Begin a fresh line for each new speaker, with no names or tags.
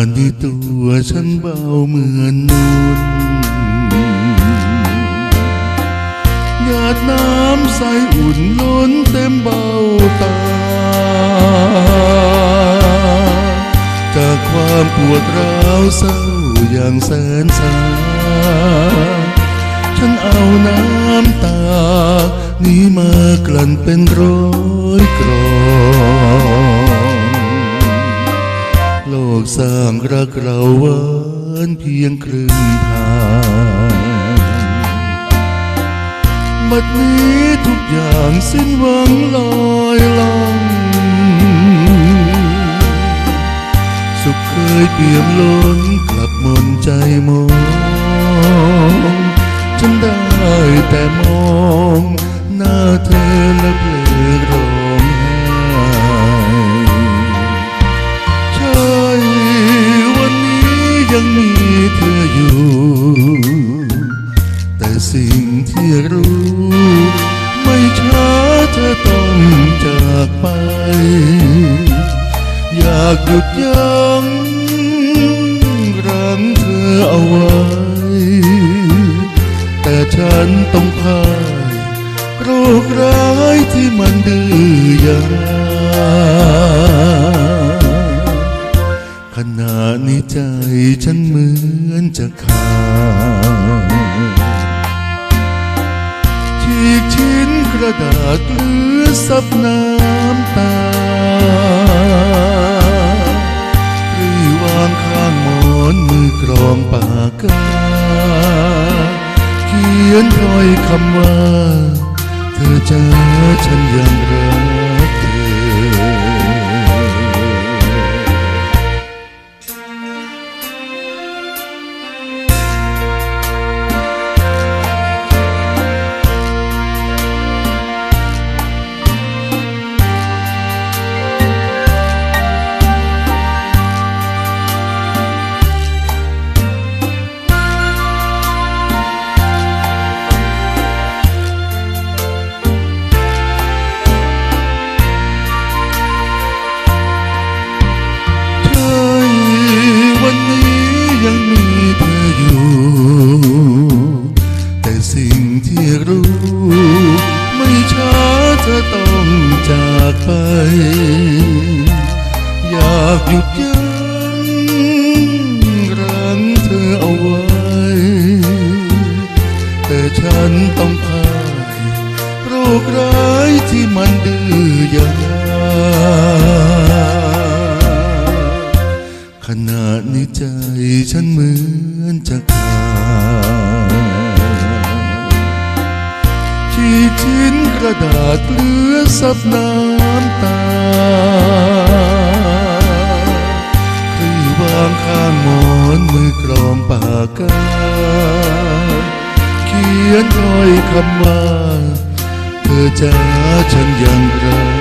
ในตัวฉันเบาเหมือนนุ่นหยาดน้ำใสอุ่นล้นเต็มเบ้าตา จากความปวดร้าวเศร้าอย่างแสนสา ฉันเอาน้ำตา นี้มากลั่นเป็นร้อย สร้างรักเราหวานเพียงครึ่งทางบัดนี้ทุกอย่างสิ้นหวังลอยล่องสุขเคยเปี่ยมล้นกลับมนใจมองฉันได้แต่มองหน้าเธอและเพลอร้อง ยังมีเธออยู่ แต่สิ่งที่รู้ ไม่ช้าเธอต้องจากไป อยากหยุดยั้งรั้งเธอเอาไว้ แต่ฉันต้องพ่ายโรคร้ายที่มันดื้อยา ณะนี้ใจฉันเหมือนจะขาดฉีกชิ้นกระดาษเหลือซับน้ำตาหรือวางข้างหมอนมือกรองปากกา เขียนถ้อยคำว่า เธอจะฉันอยังไรากไป อยากหยุดยั้งรั้งเธอเอาไว้ แต่ฉันต้อง ชิ้นกระดาษเหลือซับน้ำตาคลี่วางข้างหมอนมือกรองปากกา เขียนรอยคำว่า เธอจะฉันยังรั